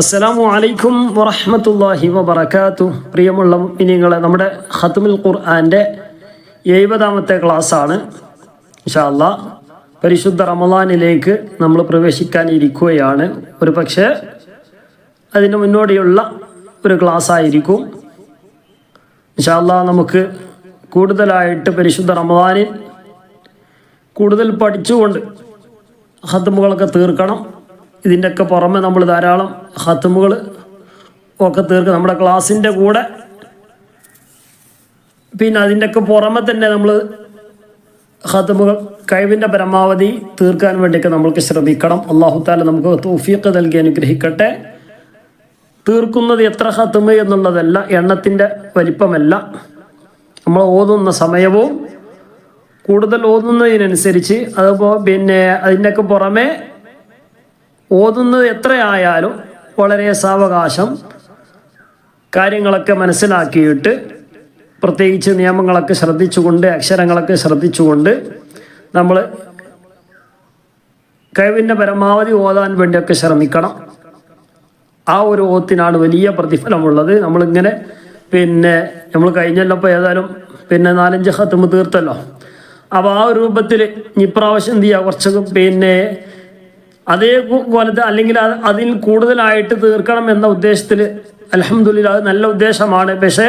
അസ്സലാമു അലൈക്കും വറഹമത്തല്ലാഹി വബർക്കാത്തു പ്രിയമുള്ള ഇനിങ്ങളെ നമ്മുടെ ഹത്തുമുൽ ഖുർആാന്റെ എഴുപതാമത്തെ ക്ലാസ്സാണ്. ഇഷാല്ല പരിശുദ്ധ റമദാനിലേക്ക് നമ്മൾ പ്രവേശിക്കാൻ ഇരിക്കുകയാണ് ഒരു പക്ഷേ അതിന് മുന്നോടിയുള്ള ഒരു ക്ലാസ് ആയിരിക്കും ഇഷാല്ല നമുക്ക് കൂടുതലായിട്ട് പരിശുദ്ധ റമദാനിൽ കൂടുതൽ പഠിച്ചുകൊണ്ട് ഹത്തുമുകളൊക്കെ തീർക്കണം. ഇതിന്റെയൊക്കെ പുറമെ നമ്മൾ ധാരാളം ഹത്തുമുകൾ ഒക്കെ തീർക്കും. നമ്മുടെ ക്ലാസ്സിന്റെ കൂടെ. പിന്നെ അതിന്റെയൊക്കെ പുറമെ തന്നെ നമ്മൾ ഹത്തുമുകൾ കഴിവിന്റെ പരമാവധി തീർക്കാൻ വേണ്ടിയൊക്കെ നമ്മൾക്ക് ശ്രമിക്കണം. അള്ളാഹു താല നമുക്ക് തൂഫീക്ക് നൽകി അനുഗ്രഹിക്കട്ടെ. തീർക്കുന്നത് എത്ര ഹത്തുമ എന്നുള്ളതല്ല എണ്ണത്തിന്റെ വലിപ്പമല്ല. നമ്മൾ ഓതുന്ന സമയവും കൂടുതൽ ഓതുന്നതിനനുസരിച്ച് അതിപ്പോൾ പിന്നെ അതിന്റെയൊക്കെ പുറമെ ഓതുന്നത് എത്രയായാലും വളരെ സാവകാശം. കാര്യങ്ങളൊക്കെ മനസ്സിലാക്കിയിട്ട് പ്രത്യേകിച്ച് നിയമങ്ങളൊക്കെ ശ്രദ്ധിച്ചുകൊണ്ട് അക്ഷരങ്ങളൊക്കെ ശ്രദ്ധിച്ചുകൊണ്ട് നമ്മൾ കഴിവിന്റെ പരമാവധി ഓതാൻ വേണ്ടിയൊക്കെ ശ്രമിക്കണം. ആ ഒരു ഓത്തിനാണ് വലിയ പ്രതിഫലമുള്ളത്. നമ്മളിങ്ങനെ പിന്നെ നമ്മൾ കഴിഞ്ഞല്ലപ്പോൾ ഏതായാലും പിന്നെ നാലഞ്ച് ഹത്തുമ്പ് തീർത്തല്ലോ. അപ്പോൾ ആ രൂപത്തിൽ ഇപ്രാവശ്യം എന്ത് ചെയ്യുക കുറച്ചൊക്കെ പിന്നെ അതേ പോലത്തെ അല്ലെങ്കിൽ അത് അതിൽ കൂടുതലായിട്ട് തീർക്കണം എന്ന ഉദ്ദേശത്തിൽ അലഹമുല്ല അത് നല്ല ഉദ്ദേശമാണ്. പക്ഷേ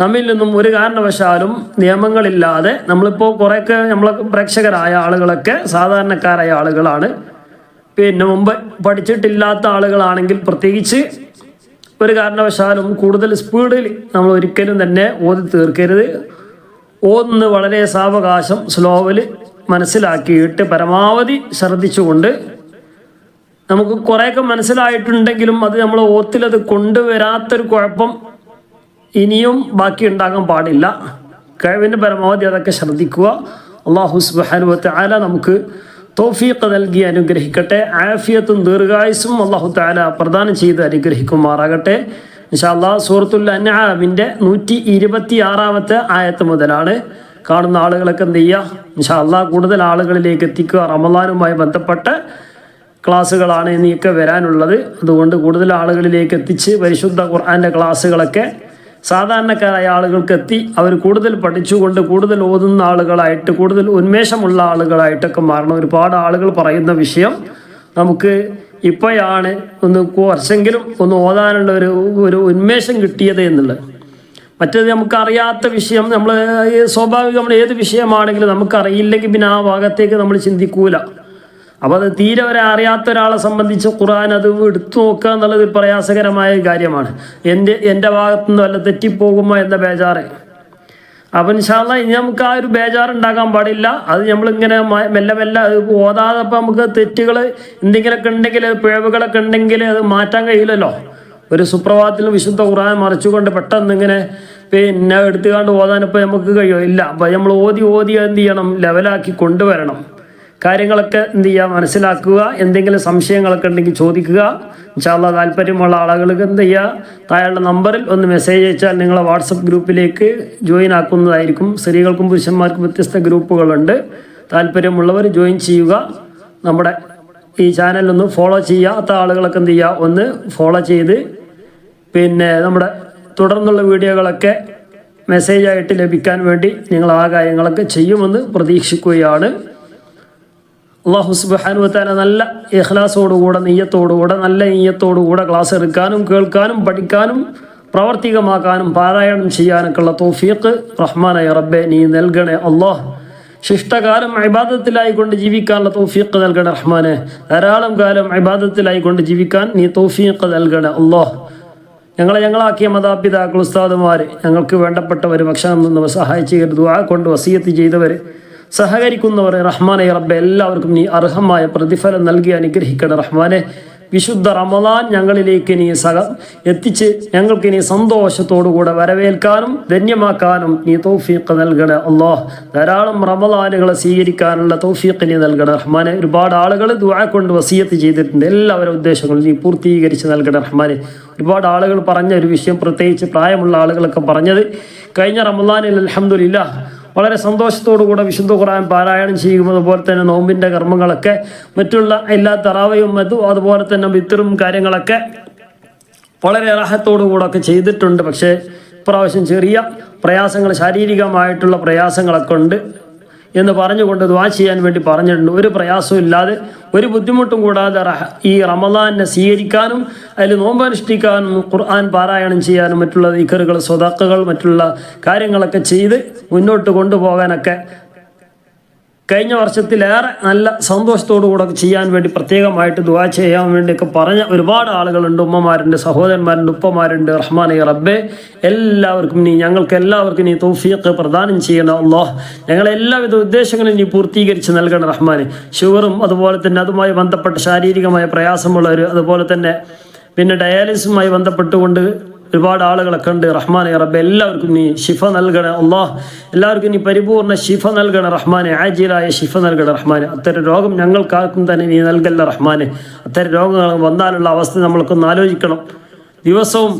നമ്മിൽ നിന്നും ഒരു കാരണവശാലും നിയമങ്ങളില്ലാതെ നമ്മളിപ്പോൾ കുറേയൊക്കെ നമ്മൾ പ്രേക്ഷകരായ ആളുകളൊക്കെ സാധാരണക്കാരായ ആളുകളാണ്. പിന്നെ മുമ്പ് പഠിച്ചിട്ടില്ലാത്ത ആളുകളാണെങ്കിൽ പ്രത്യേകിച്ച് ഒരു കാരണവശാലും കൂടുതൽ സ്പീഡിൽ നമ്മൾ ഒരിക്കലും തന്നെ ഓതി തീർക്കരുത്. ഓന്ന് വളരെ സാവകാശം സ്ലോവിൽ മനസ്സിലാക്കിയിട്ട് പരമാവധി ശ്രദ്ധിച്ചുകൊണ്ട് നമുക്ക് കുറേയൊക്കെ മനസ്സിലായിട്ടുണ്ടെങ്കിലും അത് നമ്മൾ ഓത്തിലത് കൊണ്ടുവരാത്തൊരു കുഴപ്പം ഇനിയും ബാക്കി ഉണ്ടാകാൻ പാടില്ല. കഴിവിന്റെ പരമാവധി അതൊക്കെ ശ്രദ്ധിക്കുക. അള്ളാഹു സുബാനുഭവത്തെ ആല നമുക്ക് തോഫീഖ് നൽകി അനുഗ്രഹിക്കട്ടെ. ആഫിയത്തും ദീർഘായുസും അള്ളാഹു താല പ്രദാനം ചെയ്ത് അനുഗ്രഹിക്കുമാറാകട്ടെ. ഇൻഷാല്ലാ സൂറത്തുൽ അൻആമിന്റെ നൂറ്റി ഇരുപത്തി ആറാമത്തെ ആയത്ത് മുതലാണ്. കാണുന്ന ആളുകളൊക്കെ എന്ത് ചെയ്യുക ഇൻഷാല്ലാ കൂടുതൽ ആളുകളിലേക്ക് എത്തിക്കുക റമദാനുമായി ബന്ധപ്പെട്ട് ക്ലാസ്സുകളാണ് ഇനിയൊക്കെ വരാനുള്ളത്. അതുകൊണ്ട് കൂടുതൽ ആളുകളിലേക്ക് എത്തിച്ച് പരിശുദ്ധ ഖുർആന്റെ ക്ലാസ്സുകളൊക്കെ സാധാരണക്കാരായ ആളുകൾക്ക് എത്തി അവർ കൂടുതൽ പഠിച്ചുകൊണ്ട് കൂടുതൽ ഓതുന്ന ആളുകളായിട്ട് കൂടുതൽ ഉന്മേഷമുള്ള ആളുകളായിട്ടൊക്കെ മാറണം. ഒരുപാട് ആളുകൾ പറയുന്ന വിഷയം നമുക്ക് ഇപ്പോഴാണ് ഒന്ന് കുറച്ചെങ്കിലും ഒന്ന് ഓതാനുള്ള ഒരു ഒരു ഉന്മേഷം കിട്ടിയത് എന്നുള്ളത്. മറ്റേത് നമുക്കറിയാത്ത വിഷയം നമ്മൾ സ്വാഭാവികം നമ്മൾ ഏത് വിഷയമാണെങ്കിലും നമുക്കറിയില്ലെങ്കിൽ പിന്നെ ആ ഭാഗത്തേക്ക് നമ്മൾ ചിന്തിക്കൂല. അപ്പോൾ അത് തീരെ വരെ അറിയാത്ത ഒരാളെ സംബന്ധിച്ച് ഖുർആൻ അത് എടുത്തു നോക്കുക എന്നുള്ളത് പ്രയാസകരമായ കാര്യമാണ്. എന്റെ എന്റെ ഭാഗത്തു നിന്ന് വല്ല തെറ്റിപ്പോകുമോ എന്ന ബേജാറ്. അപ്പം ഇൻഷാല്ല ഇനി നമുക്ക് ആ ഒരു ബേജാറുണ്ടാക്കാൻ പാടില്ല. അത് നമ്മളിങ്ങനെ മെല്ലെ മെല്ലെ അത് ഓതാതെ അപ്പം നമുക്ക് തെറ്റുകൾ എന്തെങ്കിലുമൊക്കെ ഉണ്ടെങ്കിൽ പിഴവുകളൊക്കെ ഉണ്ടെങ്കിൽ അത് മാറ്റാൻ കഴിയില്ലല്ലോ. ഒരു സുപ്രഭാതത്തിൽ വിശുദ്ധ ഖുറാൻ മറിച്ചുകൊണ്ട് പെട്ടെന്ന് ഇങ്ങനെ പിന്നെ എടുത്തുകൊണ്ട് ഓതാനിപ്പോൾ നമുക്ക് കഴിയുമോ ഇല്ല. അപ്പം നമ്മൾ ഓതി ഓതി എന്ത് ചെയ്യണം? ലെവലാക്കി കൊണ്ടുവരണം. കാര്യങ്ങളൊക്കെ എന്ത് ചെയ്യുക മനസ്സിലാക്കുക. എന്തെങ്കിലും സംശയങ്ങളൊക്കെ ഉണ്ടെങ്കിൽ ചോദിക്കുക. ഇൻഷാല്ല താല്പര്യമുള്ള ആളുകൾക്ക് എന്ത് ചെയ്യുക താഴെയുള്ള നമ്പറിൽ ഒന്ന് മെസ്സേജ് അയച്ചാൽ നിങ്ങളെ വാട്സപ്പ് ഗ്രൂപ്പിലേക്ക് ജോയിൻ ആക്കുന്നതായിരിക്കും. സ്ത്രീകൾക്കും പുരുഷന്മാർക്കും വ്യത്യസ്ത ഗ്രൂപ്പുകളുണ്ട്. താല്പര്യമുള്ളവർ ജോയിൻ ചെയ്യുക. നമ്മുടെ ഈ ചാനലൊന്ന് ഫോളോ ചെയ്യാത്ത ആളുകളൊക്കെ എന്ത് ചെയ്യുക ഒന്ന് ഫോളോ ചെയ്ത് പിന്നെ നമ്മുടെ തുടർന്നുള്ള വീഡിയോകളൊക്കെ മെസ്സേജായിട്ട് ലഭിക്കാൻ വേണ്ടി നിങ്ങൾ ആ കാര്യങ്ങളൊക്കെ ചെയ്യുമെന്ന് പ്രതീക്ഷിക്കുകയാണ്. അള്ളാഹു സുബാനുവത്താല നല്ല ഇഖ്ലാസോടുകൂടെ നെയ്യത്തോടുകൂടെ നല്ല നെയ്യത്തോടുകൂടെ ക്ലാസ് എടുക്കാനും കേൾക്കാനും പഠിക്കാനും പ്രാവർത്തികമാക്കാനും പാരായണം ചെയ്യാനൊക്കെയുള്ള തോഫീക്ക് റഹ്മാനായ റബ്ബെ നീ നൽകണേ അള്ളാഹ്. ശിഷ്ടകാലം അബാദത്തിലായിക്കൊണ്ട് ജീവിക്കാനുള്ള തൗഫീഖ് നൽകണേ റഹ്മാനെ. ധാരാളം കാലം അബാദത്തിലായിക്കൊണ്ട് ജീവിക്കാൻ നീ തൗഫീഖ് നൽകണേ അള്ളാഹ്. ഞങ്ങളെ ഞങ്ങളാക്കിയ മാതാപിതാക്കൾ ഉസ്താദുമാർ ഞങ്ങൾക്ക് വേണ്ടപ്പെട്ടവർ ഭക്ഷണം നിന്നവർ സഹായിച്ചു ദുആ കൊണ്ട് വസീയത്ത് ചെയ്തവർ സഹകരിക്കുന്നവർ റഹ്മാനെ റബ്ബെ എല്ലാവർക്കും നീ അർഹമായ പ്രതിഫലം നൽകി അനുഗ്രഹിക്കണം റഹ്മാനെ. വിശുദ്ധ റമദാൻ ഞങ്ങളിലേക്ക് നീ സഹ എത്തിച്ച് ഞങ്ങൾക്ക് നീ സന്തോഷത്തോടുകൂടെ വരവേൽക്കാനും ധന്യമാക്കാനും നീ തൗഫീഖ് നൽകണേ അള്ളാഹ് ധാരാളം റമദാനുകളെ സ്വീകരിക്കാനുള്ള തൗഫീഖ് നീ നൽകണേ റഹ്മാനെ. ഒരുപാട് ആളുകൾ ദുആ കൊണ്ട് വസീയത്ത് ചെയ്തിട്ടുണ്ട്. എല്ലാവരുടെ ഉദ്ദേശങ്ങളും നീ പൂർത്തീകരിച്ച് നൽകണേ റഹ്മാനെ. ഒരുപാട് ആളുകൾ പറഞ്ഞ ഒരു വിഷയം പ്രത്യേകിച്ച് പ്രായമുള്ള ആളുകളൊക്കെ പറഞ്ഞത് കഴിഞ്ഞ റമദാനിൽ അലഹമുല്ല വളരെ സന്തോഷത്തോടുകൂടെ വിശുദ്ധ ഖുറാൻ പാരായണം ചെയ്യും അതുപോലെ തന്നെ നോമ്പിന്റെ കർമ്മങ്ങളൊക്കെ മറ്റുള്ള എല്ലാ തറാവയും അതുപോലെ തന്നെ വിത്തറും കാര്യങ്ങളൊക്കെ വളരെ റാഹത്തോടു കൂടെ ഒക്കെ ചെയ്തിട്ടുണ്ട്. പക്ഷേ ഇപ്രാവശ്യം ചെറിയ പ്രയാസങ്ങൾ ശാരീരികമായിട്ടുള്ള പ്രയാസങ്ങളൊക്കെ ഉണ്ട്. എന്ന് പറഞ്ഞുകൊണ്ട് ദ്വാ ചെയ്യാൻ വേണ്ടി പറഞ്ഞിട്ടുണ്ട്. ഒരു പ്രയാസവും ഇല്ലാതെ ഒരു ബുദ്ധിമുട്ടും കൂടാതെ ഈ റമദാനെ സ്വീകരിക്കാനും അതിൽ നോമ്പനുഷ്ഠിക്കാനും ഖുർആൻ പാരായണം ചെയ്യാനും മറ്റുള്ള ഇക്കറുകൾ സ്വതാക്കുകൾ മറ്റുള്ള കാര്യങ്ങളൊക്കെ ചെയ്ത് മുന്നോട്ട് കൊണ്ടുപോകാനൊക്കെ കഴിഞ്ഞ വർഷത്തിലേറെ നല്ല സന്തോഷത്തോടു കൂടെ ചെയ്യാൻ വേണ്ടി പ്രത്യേകമായിട്ട് ദുവാ ചെയ്യാൻ വേണ്ടിയൊക്കെ പറഞ്ഞ ഒരുപാട് ആളുകളുണ്ട്. ഉമ്മമാരുണ്ട് സഹോദരന്മാരുണ്ട് ഉപ്പമാരുണ്ട് റഹ്മാൻ റബ്ബെ. എല്ലാവർക്കും നീ ഞങ്ങൾക്ക് എല്ലാവർക്കും നീ തൗഫീഖ് പ്രദാനം ചെയ്യണം അള്ളാഹ് ഞങ്ങളെ എല്ലാവിധ ഉദ്ദേശങ്ങളും നീ പൂർത്തീകരിച്ച് നൽകണം റഹ്മാൻ ഷുഗറും അതുപോലെ തന്നെ അതുമായി ബന്ധപ്പെട്ട ശാരീരികമായ പ്രയാസമുള്ളവർ അതുപോലെ തന്നെ പിന്നെ ഡയാലിസുമായി ബന്ധപ്പെട്ടുകൊണ്ട് ഒരുപാട് ആളുകളെ കണ്ട് റഹ്മാനെ റബ്ബെ എല്ലാവർക്കും നീ ഷിഫ നൽകണേ അള്ളാഹ് എല്ലാവർക്കും നീ പരിപൂർണ ഷിഫ നൽകണേ റഹ്മാനെ ആജിലായ ഷിഫ നൽകണേ റഹ്മാനെ. അത്തരം രോഗം ഞങ്ങൾക്കാർക്കും തന്നെ നീ നൽകല്ല റഹ്മാനെ. അത്തരം രോഗങ്ങൾ വന്നാലുള്ള അവസ്ഥ നമ്മൾക്കൊന്ന് ആലോചിക്കണം. ദിവസവും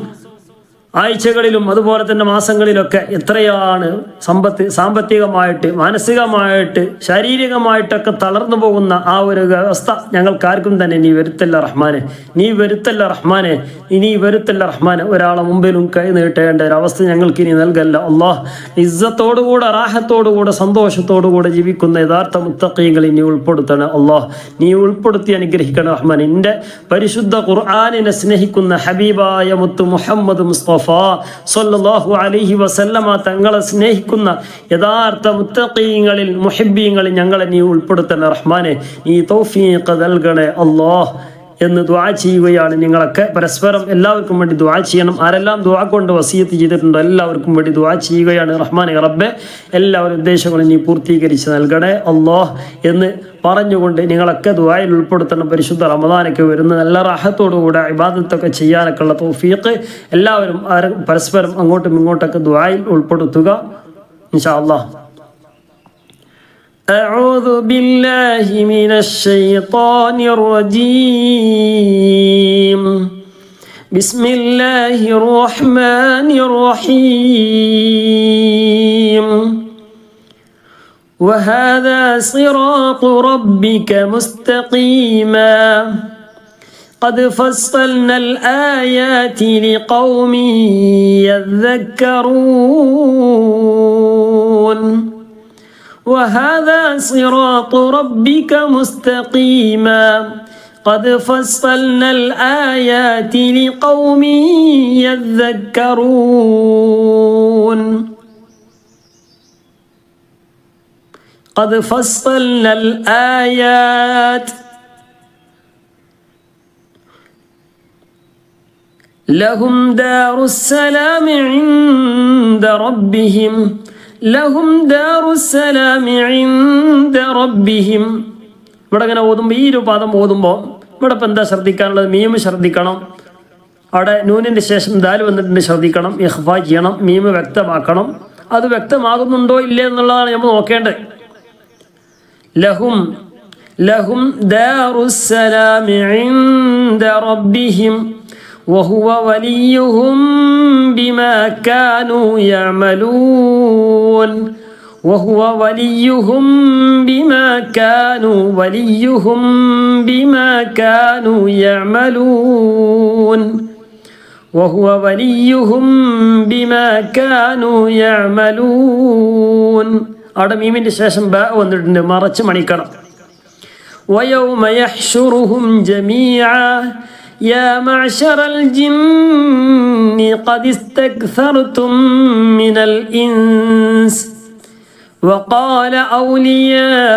ആഴ്ചകളിലും അതുപോലെ തന്നെ മാസങ്ങളിലൊക്കെ എത്രയാണ് സമ്പത്ത് സാമ്പത്തികമായിട്ട് മാനസികമായിട്ട് ശാരീരികമായിട്ടൊക്കെ തളർന്നു പോകുന്ന ആ ഒരു വ്യവസ്ഥ ഞങ്ങൾക്കാർക്കും തന്നെ നീ വരുത്തല്ല റഹ്മാനെ. നീ വരുത്തല്ല റഹ്മാനെ. ഇനി വരുത്തല്ല റഹ്മാനെ. ഒരാളെ മുമ്പിലും കൈ നീട്ടേണ്ട ഒരു അവസ്ഥ ഞങ്ങൾക്ക് ഇനി നൽകല്ല. അള്ളാഹ് ഇസ്സത്തോടുകൂടെ റാഹത്തോടുകൂടെ സന്തോഷത്തോടുകൂടെ ജീവിക്കുന്ന യഥാർത്ഥ മുത്തക്കീങ്ങൾ ഇനി ഉൾപ്പെടുത്തണം. അള്ളാഹ് നീ ഉൾപ്പെടുത്തി അനുഗ്രഹിക്കണം റഹ്മാൻ എന്റെ പരിശുദ്ധ ഖുർആാനിനെ സ്നേഹിക്കുന്ന ഹബീബായ മുത്തു മുഹമ്മദ് മുസ്തഫ സല്ലല്ലാഹു അലൈഹി വസല്ലമ തങ്ങളെ സ്നേഹിക്കുന്ന യഥാർത്ഥ മുത്തഖീങ്ങളിൽ മുഹിബീങ്ങളിൽ ഞങ്ങളെ നീ ഉൾപ്പെടുത്തണ റഹ്മാനെ. നീ തൗഫീഖ് നൽകണേ അല്ലാഹ്. എന്ന് ദ്വാ ചെയ്യുകയാണ്. നിങ്ങളൊക്കെ പരസ്പരം എല്ലാവർക്കും വേണ്ടി ദ്വാ ചെയ്യണം. ആരെല്ലാം ദ്വാ കൊണ്ട് വസീയത്ത് ചെയ്തിട്ടുണ്ടോ എല്ലാവർക്കും വേണ്ടി ദ്വാ ചെയ്യുകയാണ്. റഹ്മാനെ റബ്ബെ എല്ലാവരും ഉദ്ദേശങ്ങളും നീ പൂർത്തീകരിച്ച് നൽകണേ. അള്ളാഹ് എന്ന് പറഞ്ഞുകൊണ്ട് നിങ്ങളൊക്കെ ദ്വായിൽ ഉൾപ്പെടുത്തണം. പരിശുദ്ധ റമദാനൊക്കെ വരുന്ന നല്ല റാഹത്തോടുകൂടെ ഇബാദത്തൊക്കെ ചെയ്യാനൊക്കെ ഉള്ള തൗഫീഖ് എല്ലാവരും പരസ്പരം അങ്ങോട്ടും ഇങ്ങോട്ടൊക്കെ ദ്വായിൽ ഉൾപ്പെടുത്തുക. ഇൻഷാ അള്ളാഹ് أعوذ بالله من الشيطان الرجيم. بسم الله الرحمن الرحيم. وهذا صراط ربك مستقيما. قد فصلنا الآيات لقوم يذكرون. وهذا صراط ربك مستقيما. قد فصلنا الآيات لقوم يذكرون. قد فصلنا الآيات لهم دار السلام عند ربهم. ലഹും റബ്ബിഹിം. ഇവിടെ അങ്ങനെ ഓതുമ്പോൾ ഈ ഒരു പാദം ഓതുമ്പോൾ ഇവിടെ ഇപ്പം എന്താ ശ്രദ്ധിക്കാനുള്ളത്? മീമ് ശ്രദ്ധിക്കണം. അവിടെ നൂനിന്റെ ശേഷം ദാൽ വന്നിട്ടുണ്ട് ശ്രദ്ധിക്കണം. ഇഹ്ഫ ചെയ്യണം മീമ് വ്യക്തമാക്കണം. അത് വ്യക്തമാകുന്നുണ്ടോ ഇല്ല എന്നുള്ളതാണ് നമ്മൾ നോക്കേണ്ടത്. ലഹും ലഹും റബ്ബിഹിം. وهو وليهم بما كانوا يعملون وهو وليهم بما كانوا وليهم بما كانوا يعملون وهو وليهم بما كانوا يعملون അവിടെ മീമിന്റെ ശേഷം ബ വന്നിട്ടുണ്ട് മറച്ച് മണിക്കണം ويوم يحشرهم جميعا يا معشر الجن قد استكثرتم من الإنس وقال أولياؤهم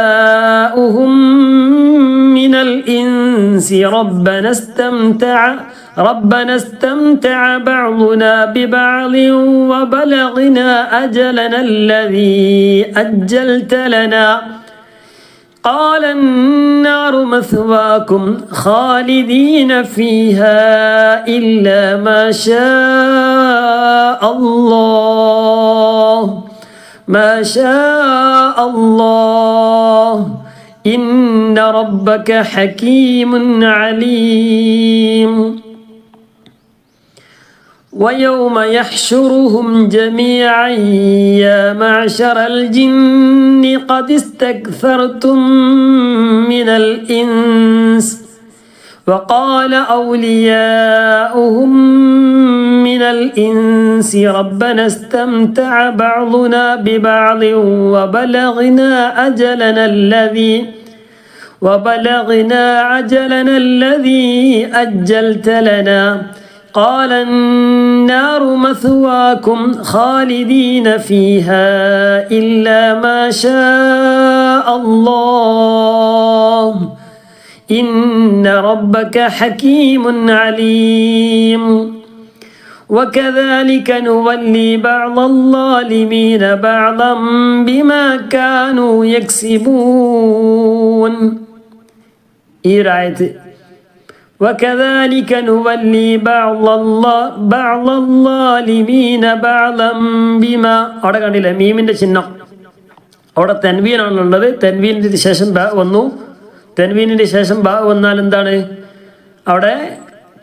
من الإنس ربنا استمتع ربنا استمتع بعضنا ببعض وبلغنا أجلنا الذي أجلت لنا. قال النار مثواكم خالدين فيها إلا ما شاء الله. ما شاء الله. إن ربك حكيم عليم. ويوم يحشرهم جميعا يا معشر الجن قد استكثرتم من الإنس. وقال أولياؤهم من الإنس ربنا استمتع بعضنا ببعض وبلغنا أجلنا الذي وبلغنا عجلنا الذي أجلت لنا. قال النار مثواكم خالدين فيها إلا ما شاء الله. إن ربك حكيم عليم. وكذلك نولي بعض الظالمين بعضا بما كانوا يكسبون. إيرايت وكذلك نولي بعض الله بعض الظالمين بعضا بما അവിടെ കണ്ടില്ലേ മീമിന്റെ ചിഹ്നം അവിടെ തെൻവീനാണുള്ളത് തെൻവീനിന് ശേഷം ബ വന്നു തെൻവീനിന് ശേഷം ബ വന്നാൽ എന്താണ് അവിടെ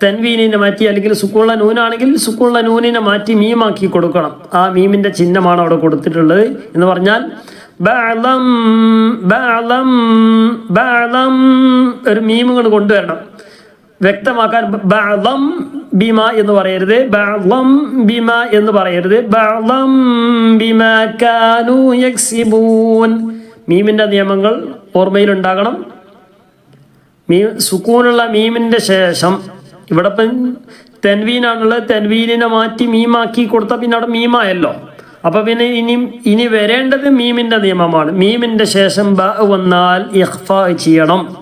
തെൻവീനിനെ മാറ്റി അല്ലെങ്കിൽ സുക്കുള്ള നൂനാണെങ്കിൽ സുക്കുള്ള നൂനിനെ മാറ്റി മീമാക്കി കൊടുക്കണം ആ മീമിന്റെ ചിഹ്നമാണ് അവിടെ കൊടുത്തിട്ടുള്ളത് എന്ന് പറഞ്ഞാൽ ബഅളം ബഅളം ബഅളം ഒരു മീം ഇങ്ങോട്ട് കൊണ്ടുവരണം വ്യക്തമാക്കാൻ ബഅളം ബിമ എന്ന് പറയരുത്. ബഅളം ബിമ എന്ന് പറയരുത്. ബഅളം ബിമ കാനു യക്സിബൂൻ. മീമിന്റെ നിയമങ്ങൾ ഓർമ്മയിലുണ്ടാകണം. മീ സുക്കൂനുള്ള മീമിന്റെ ശേഷം ഇവിടെ ഇപ്പം തെൻവീനാണുള്ളത്. തെൻവീനിനെ മാറ്റി മീമാക്കി കൊടുത്ത പിന്നെ അവിടെ മീമായല്ലോ. അപ്പൊ പിന്നെ ഇനി ഇനി വരേണ്ടത് മീമിന്റെ നിയമമാണ്. മീമിന്റെ ശേഷം ബ വന്നാൽ ഇഹ്ഫ ചെയ്യണം.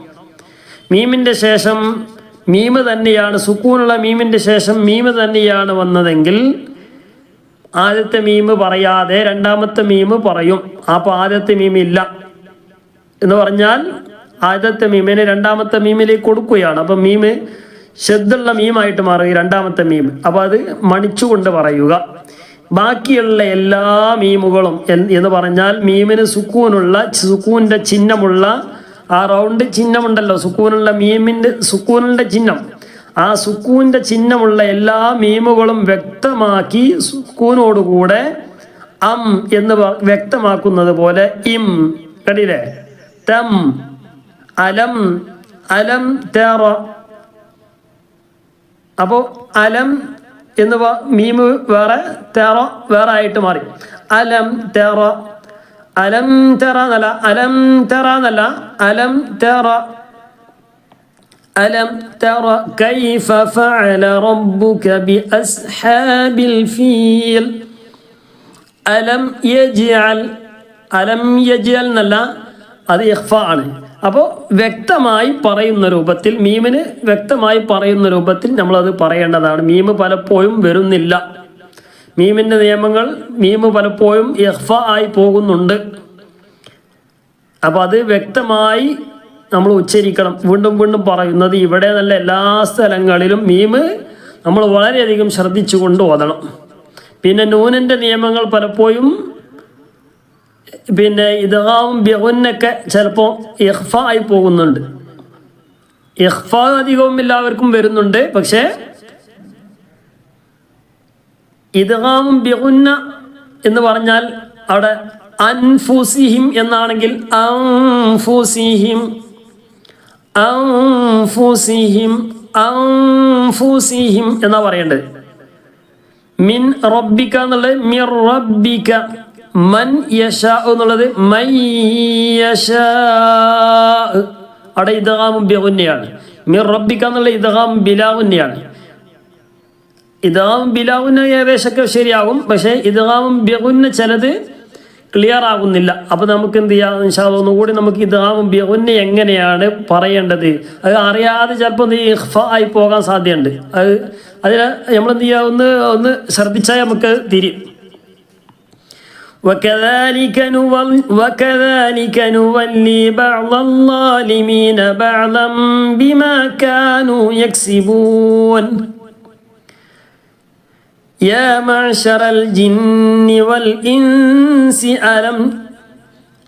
മീമിന്റെ ശേഷം മീമ് തന്നെയാണ് സുക്കൂനുള്ള മീമിന്റെ ശേഷം മീമ് തന്നെയാണ് വന്നതെങ്കിൽ ആദ്യത്തെ മീമ് പറയാതെ രണ്ടാമത്തെ മീമ് പറയും. അപ്പോൾ ആദ്യത്തെ മീമ് ഇല്ല എന്ന് പറഞ്ഞാൽ ആദ്യത്തെ മീമിനെ രണ്ടാമത്തെ മീമിലേക്ക് കൊടുക്കുകയാണ്. അപ്പം മീമ് ശബ്ദുള്ള മീമായിട്ട് മാറുക രണ്ടാമത്തെ മീം അപ്പോൾ അത് മണിച്ചുകൊണ്ട് പറയുക. ബാക്കിയുള്ള എല്ലാ മീമുകളും എന്ന് പറഞ്ഞാൽ മീമിന് സുക്കൂനുള്ള സുക്കൂന്റെ ചിഹ്നമുള്ള ആ റൗണ്ട് ചിഹ്നമുണ്ടല്ലോ സുക്കൂനുള്ള മീമിന്റെ സുക്കൂനിന്റെ ചിഹ്നം. ആ സുക്കൂന്റെ ചിഹ്നമുള്ള എല്ലാ മീമുകളും വ്യക്തമാക്കി സുക്കൂനോടുകൂടെ അം എന്ന് വ്യക്തമാക്കുന്നത് പോലെ ഇം. കണ്ടില്ലേ? തം അലം അലം തേറ. അപ്പോൾ അലം എന്ന് മീമ് വേറെ തേറ വേറെ ആയിട്ട് മാറി. അലം തെറ. അലം തറ എന്നല്ല അലം തറ എന്നല്ല അലം തറ. അലം തറ കൈഫ ഫഅല റബ്ബുക ബി അസ്ഹാബിൽ ഫീൽ. അലം യജ്അൽ അലം യജ്അൽ എന്നല്ല അത് ഇഖ്ഫ ആണ്. അപ്പോൾ വ്യക്തമായി പറയുന്ന രൂപത്തിൽ മീമിന് വ്യക്തമായി പറയുന്ന രൂപത്തിൽ നമ്മളത് പറയേണ്ടതാണ്. മീമ് പലപ്പോഴും വരുന്നില്ല. മീമിന്റെ നിയമങ്ങൾ മീമ് പലപ്പോഴും ഇഖ്ഫ ആയി പോകുന്നുണ്ട്. അപ്പോൾ അത് വ്യക്തമായി നമ്മൾ ഉച്ചരിക്കണം. വീണ്ടും വീണ്ടും പറയുന്നത് ഇവിടെ നല്ല എല്ലാ സ്ഥലങ്ങളിലും മീമ് നമ്മൾ വളരെയധികം ശ്രദ്ധിച്ചു കൊണ്ട് ഓതണം. പിന്നെ നൂനിന്റെ നിയമങ്ങൾ പലപ്പോഴും പിന്നെ ഇതാവും ബിഹുന്നൊക്കെ ചിലപ്പോൾ ഇഹ്ഫ ആയി പോകുന്നുണ്ട്. ഇഹ്ഫ അധികവും എല്ലാവർക്കും വരുന്നുണ്ട്. പക്ഷേ ഇദ്ഗാമും ബിഗുന്ന എന്ന് പറഞ്ഞാൽ അവിടെ അൻഫുസിഹിം എന്നാണെങ്കിൽ അൻഫുസിഹിം അൻഫുസിഹിം അൻഫുസിഹിം എന്നാ പറയേണ്ടത്. മിൻ റബ്ബിക്ക എന്നുള്ളത് മിർ റബ്ബിക്ക മൻ യശാ എന്നുള്ളത് മൈ യശാ. അവിടെ ഇദ്ഗാമും ബിഗുന്നയാണ് മിർ റബ്ബിക്ക എന്നുള്ള ഇദ്ഗാം ബിലാവുന്നയാണ് ഇതാവും ബിലാവുന്ന ഏകദേശമൊക്കെ ശരിയാകും പക്ഷേ ഇതാവും ബിഹുന്ന ചിലത് ക്ലിയർ ആകുന്നില്ല അപ്പോൾ നമുക്ക് എന്ത് ചെയ്യാം ഇൻഷാല്ല ഒന്നുകൂടി നമുക്ക് ഇതാവും ബിഹുന്ന എങ്ങനെയാണ് പറയേണ്ടത് അത് അറിയാതെ ചിലപ്പോൾ എന്ത് ചെയ്യും, ഇഖ്ഫ ആയി പോകാൻ സാധ്യതയുണ്ട് അത് അതിന് നമ്മളെന്ത് ചെയ്യുക ഒന്ന് ഒന്ന് ശ്രദ്ധിച്ചാൽ നമുക്ക് തിരിയും وكذلك نول وكذلك نولي بعض الظالمين بعضا بما كانوا يكسبون يا معشر الجن والإنس ألم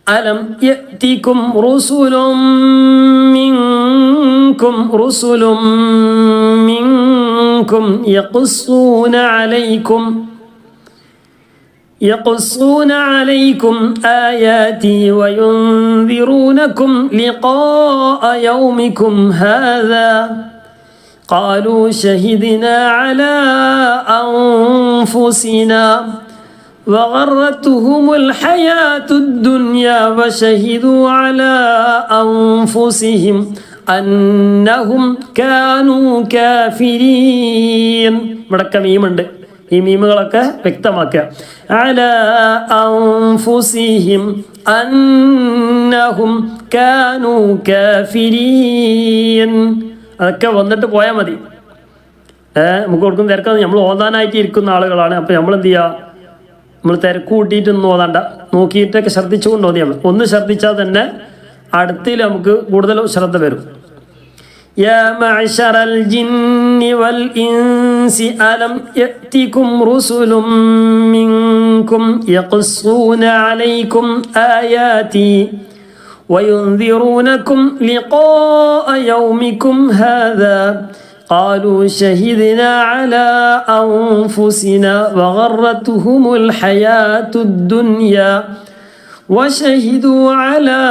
ألم يأتكم رسل منكم؟ رسل منكم يقصون عليكم يقصون عليكم آياتي وينذرونكم لقاء يومكم هذا. قالوا شهدنا على أنفسنا وغرتهم الحياة الدنيا وشهدوا على أنفسهم أنهم كانوا كافرين ഇവിടെ മീമുണ്ട് ഈ മീമുകളൊക്കെ വ്യക്തമാക്കുക അല അൻഫുസിഹിം അന്നഹും കാനു കാഫിരീൻ അതൊക്കെ വന്നിട്ട് പോയാൽ മതി ഏഹ് നമുക്ക് കൊടുക്കുന്ന തിരക്കാതെ നമ്മൾ ഓതാനായിട്ട് ഇരിക്കുന്ന ആളുകളാണ് അപ്പോൾ നമ്മൾ എന്ത് ചെയ്യുക നമ്മൾ തിരക്ക് കൂട്ടിയിട്ടൊന്നും ഓതാണ്ട നോക്കിയിട്ടൊക്കെ ശ്രദ്ധിച്ചുകൊണ്ട് ഓതിയാൽ മതി ഒന്ന് ശ്രദ്ധിച്ചാൽ തന്നെ അടുത്തിൽ നമുക്ക് കൂടുതൽ ശ്രദ്ധ വരും يا معشر الجن والإنس ألم يأتكم رسل منكم يقصون عليكم آياتي وينذرونكم لقاء يومكم هذا قالوا شهدنا على أنفسنا وغرتهم الحياة الدنيا وشهدوا على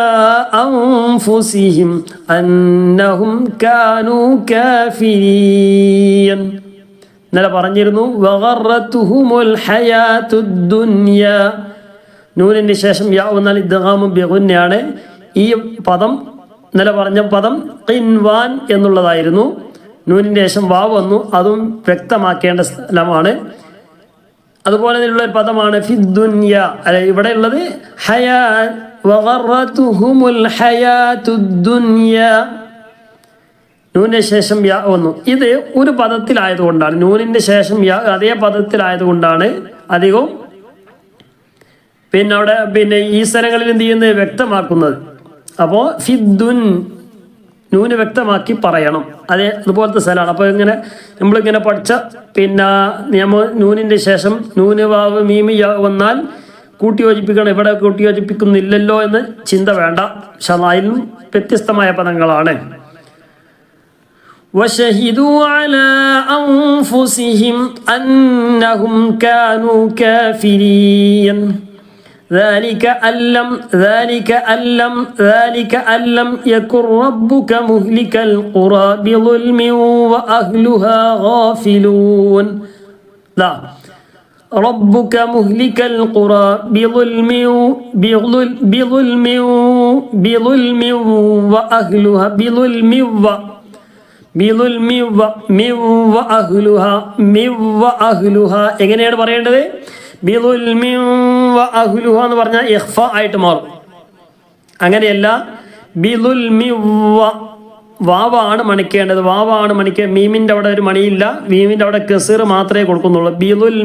أنفسهم أنهم كانوا كافرين ഇന്നലെ പറഞ്ഞിരുന്നു വഗറത്തുഹുമുൽ ഹയാത്തു ദുനിയ നൂനിന് ശേഷം യാ എന്നാൽ ഇദ്ഗാമും ബിഗുന്നയാണ് ഈ പദം ഇന്നലെ പറഞ്ഞ പദം കിൻവാൻ എന്നുള്ളതായിരുന്നു. നൂനിന്റെ ശേഷം വാവ് വന്നു. അതും വ്യക്തമാക്കേണ്ട സ്ഥലമാണ്. അതുപോലെ തന്നെയുള്ള പദമാണ് ഫിദ്ദുന്യ അല്ലെ ഇവിടെ ഉള്ളത് ഹയാ നൂനിന് ശേഷം യാ വന്നു. ഇത് ഒരു പദത്തിലായതുകൊണ്ടാണ്. നൂനിന്റെ ശേഷം യാ അതേ പദത്തിലായതുകൊണ്ടാണ് അധികവും പിന്നെ അവിടെ പിന്നെ ഈ സ്ഥലങ്ങളിൽ എന്ത് ചെയ്യുന്നത്? വ്യക്തമാക്കുന്നത്. അപ്പോൾ ഫിദ്ദുൻ നൂന് വ്യക്തമാക്കി പറയണം അതേ അതുപോലത്തെ സ്ഥലമാണ് അപ്പോൾ ഇങ്ങനെ നമ്മളിങ്ങനെ പഠിച്ച പിന്നെ നിയമ നൂനിൻ്റെ ശേഷം നൂന് വാവ് മീമി യാ വന്നാൽ കൂട്ടി യോജിപ്പിക്കണം ഇവിടെ കൂട്ടി യോജിപ്പിക്കുന്നില്ലല്ലോ എന്ന് ചിന്ത വേണ്ട പക്ഷെ അതിലും വ്യത്യസ്തമായ പദങ്ങളാണ് وشهدوا على أنفسهم أنهم كانوا كافرين ذلك أن لم ذلك أن لم ذلك أن لم يكن ربك مهلك القرى بظلم وأهلها غافلون لا ربك مهلك القرى بظلم بظلم بظلم بظلم وأهلها بظلم و ബിദുൽമി വ മി വ അഹ്ലുഹ മി വ അഹ്ലുഹ എങ്ങനെയാണ് പറയേണ്ടത് ബിദുൽമി വ എന്ന് പറഞ്ഞാൽ ഇഖ്ഫ ആയിട്ട് മാറും. അങ്ങനെയല്ല ബിലുൽമി വാവാണ് മണിക്കേണ്ടത്. വാവാണ് മണിക്ക മീമിന്റെ അവിടെ ഒരു മണിയില്ല. മീമിന്റെ അവിടെ കെസീർ മാത്രമേ കൊടുക്കുന്നുള്ളൂ. ബിലുൽ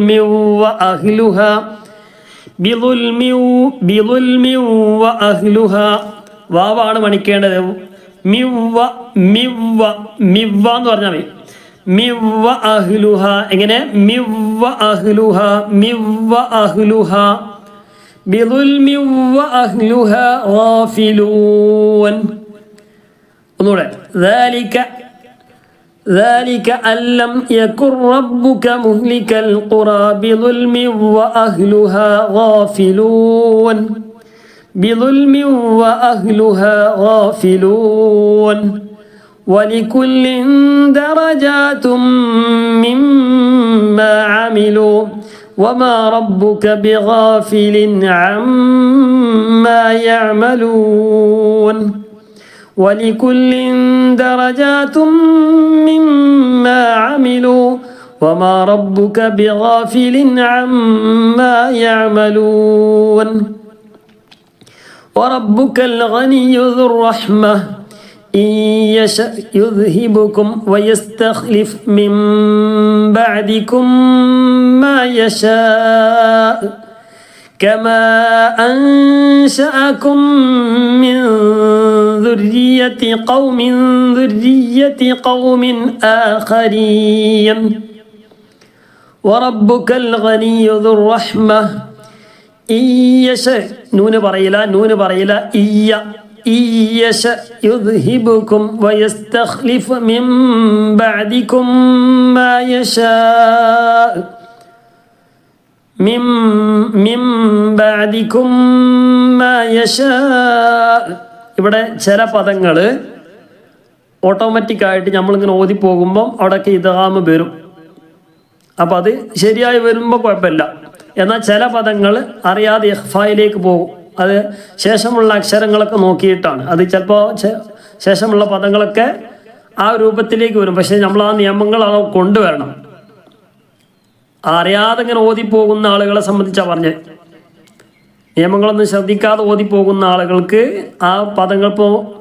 അഹ്ലുഹ ബിദുൽമി വ അഹ്ലുഹ വാവാണ് മണിക്കേണ്ടത്. മിവ്വ മിവ്വ മിവ്വ എന്ന് പറഞ്ഞാൽ മതി. മിവ്വ അഹ്ലുഹ എങ്ങനെ മിവ്വ അഹ്ലുഹ മിവ്വ അഹ്ലുഹ ബിദുൽമി വ അഹ്ലുഹ ഗാഫിലൂൻ ഒന്നുകൂടെ ذلك ذلك أن لم يكن ربك مهلك القرى بظلم وأهلها غافلون بظلم وأهلها غافلون ولكل درجات مما عملوا. وما ربك بغافل عما يعملون. ولكل درجات مما عملوا. وما ربك بغافل عما يعملون. وربك الغني ذو الرحمة. إن يشأ يذهبكم ويستخلف من بعدكم ما يشاء كما أنشأكم من ذرية قوم ذرية قوم آخرين. وربك الغني ذو الرحمة. إن يشأ نون بريلا نون بريلا إيا ഇവിടെ ചില പദങ്ങൾ ഓട്ടോമാറ്റിക് ആയിട്ട് നമ്മളിങ്ങനെ ഓതി പോകുമ്പം അവിടെയൊക്കെ ഇതാമ് വരും. അപ്പം അത് ശരിയായി വരുമ്പോൾ കുഴപ്പമില്ല. എന്നാൽ ചില പദങ്ങൾ അറിയാതെ ഇഹ്ഫായിലേക്ക് പോകും. അത് ശേഷമുള്ള അക്ഷരങ്ങളൊക്കെ നോക്കിയിട്ടാണ്. അത് ചിലപ്പോൾ ശേഷമുള്ള പദങ്ങളൊക്കെ ആ രൂപത്തിലേക്ക് വരും. പക്ഷേ നമ്മൾ ആ നിയമങ്ങൾ അത് കൊണ്ടുവരണം. അറിയാതെ ഇങ്ങനെ ഓതിപ്പോകുന്ന ആളുകളെ സംബന്ധിച്ചാണ് പറഞ്ഞത് നിയമങ്ങളൊന്നും ശ്രദ്ധിക്കാതെ ഓതിപ്പോകുന്ന ആളുകൾക്ക് ആ പദങ്ങൾ ഇപ്പോൾ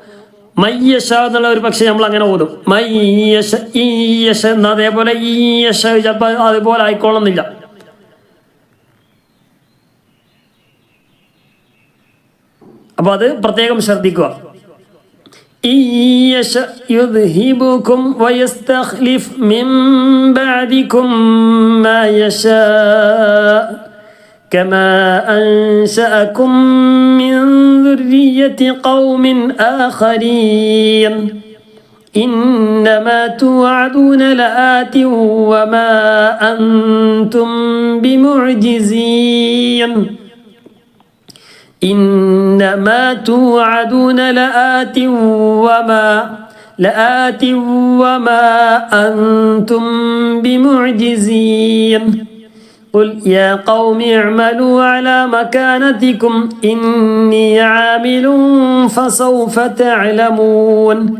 മയ്യശ എന്നുള്ള ഒരു പക്ഷേ നമ്മൾ അങ്ങനെ ഓതും. മയ്യശ ഈ യശ എന്ന അതേപോലെ ഈ യശ ചിലപ്പോൾ അതുപോലെ ആയിക്കോളുന്നില്ല അപ്പോൾ അത് പ്രത്യേകം ശ്രദ്ധിക്കുക إن يشأ يذهبكم ويستخلف من بعدكم ما يشاء كما أنشأكم من ذرية قوم آخرين إنما توعدون لآت وما أنتم بمعجزين إنما توعدون لآت وما لآت وما أنتم بمعجزين. قل يا قوم اعملوا على مكانتكم إني عامل فسوف تعلمون.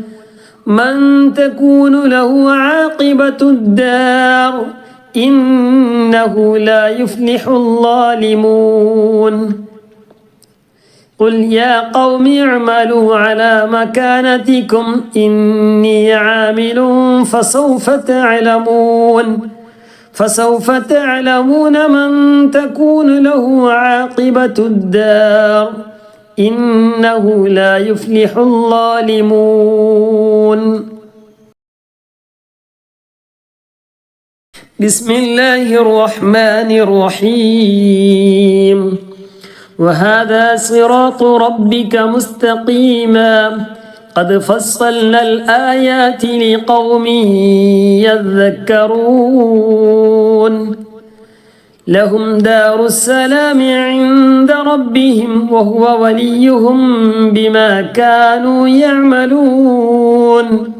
من تكون له عاقبة الدار إنه لا يفلح الظالمون. قل يا قوم اعملوا على مكانتكم إني عامل فسوف تعلمون فسوف تعلمون من تكون له عاقبة الدار إنه لا يفلح الظالمون بسم الله الرحمن الرحيم وهذا صراط ربك مستقيما. قد فصلنا الآيات لقوم يذكرون. لهم دار السلام عند ربهم وهو وليهم بما كانوا يعملون.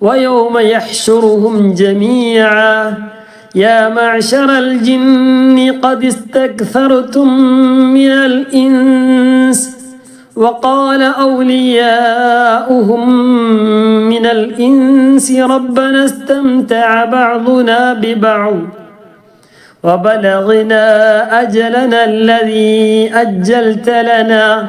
ويوم يحشرهم جميعا. يا معشر الجن قد استكثرتم من الإنس وقال أولياؤهم من الإنس ربنا استمتع بعضنا ببعض وبلغنا أجلنا الذي أجلت لنا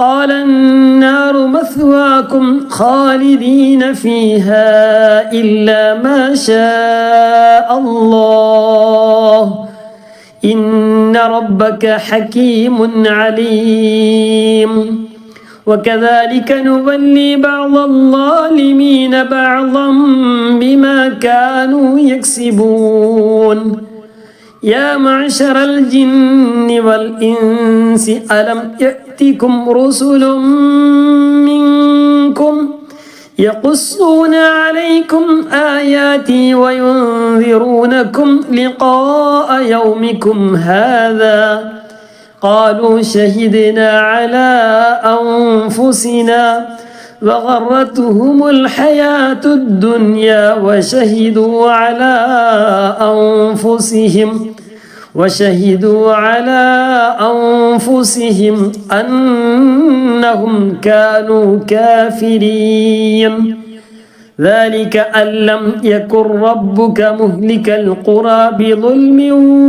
قال النار مثواكم خالدين فيها إلا ما شاء الله. إن ربك حكيم عليم. وكذلك نولي بعض الظالمين بعضا بما كانوا يكسبون. يا معشر الجن والإنس ألم يأتكم رسل منكم يقصون عليكم آياتي وينذرونكم لقاء يومكم هذا؟ قالوا شهدنا على أنفسنا وغرتهم الحياة الدنيا وشهدوا على أنفسهم وشهدوا على أنفسهم أنهم كانوا كافرين. ذلك أن لم يكن ربك مهلك القرى بظلم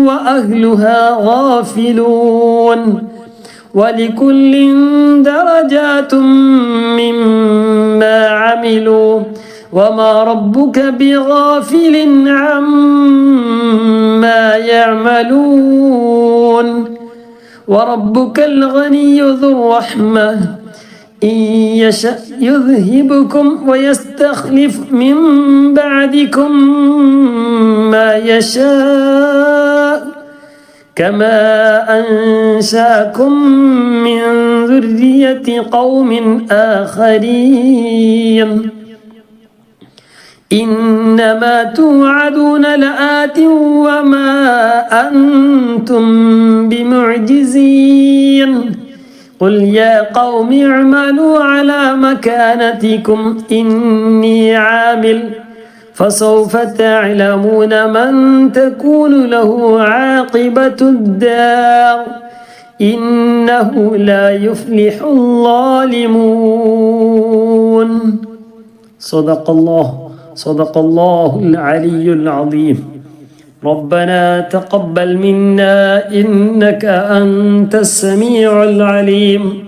وأهلها غافلون. ولكل درجات مما عملوا وما ربك بغافل عما يعملون وربك الغني ذو الرحمة إن يشأ يذهبكم ويستخلف من بعدكم ما يشاء كما أنشاكم من ذرية قوم آخرين إنما توعدون لآت وما أنتم بمعجزين قل يا قوم اعملوا على مكانتكم إني عامل فسوف تعلمون من تكون له عاقبة الدار. إنه لا يفلح الظالمون. صدق الله صدق الله العلي العظيم. ربنا تقبل منا إنك أنت السميع العليم.